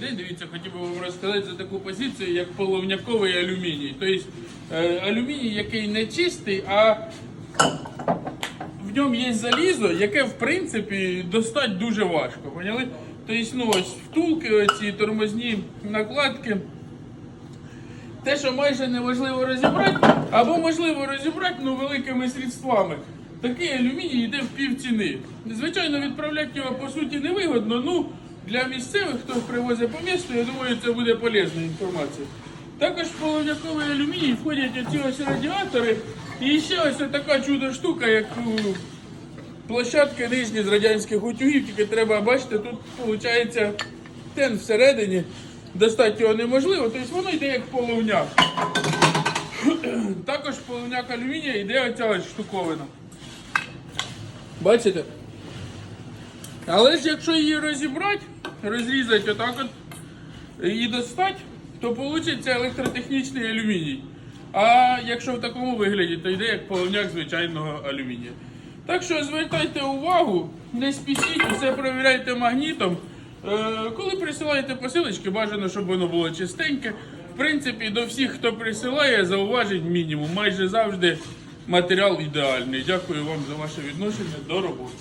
Дивіться, хотів би вам розказати за таку позицію, як половняковий алюміній. Тобто е, алюміній, який не чистий, а в ньому є залізо, яке в принципі достати дуже важко. Поняли? Тобто, ну ось втулки, оці тормозні накладки. Те, що майже неможливо розібрати, або можливо розібрати ну, великими средствами. Такий алюміній йде в пів ціни. Звичайно, відправляти його по суті невигодно. Ну для місцевих, хто привозить по місту, я думаю, це буде полезна інформація. Також в половняковий алюміній входять оці ось радіатори. І ще ось така чудо штука, як площадки нижні з радянських утюгів, тільки треба бачити, тут виходить тен всередині. Достати його неможливо, тобто воно йде як половняк. Також в половняк алюмінія йде оця ось штуковина. Бачите? Але ж якщо її розібрати, розрізати отак от і достати, то вийде електротехнічний алюміній. А якщо в такому вигляді, то йде як половняк звичайного алюмінія. Так що звертайте увагу, не спішіть, все перевіряйте магнітом. Е, коли присилаєте посилочки, бажано, щоб воно було чистеньке. В принципі, до всіх, хто присилає, зауважень мінімум. Майже завжди матеріал ідеальний. Дякую вам за ваше відношення до роботи.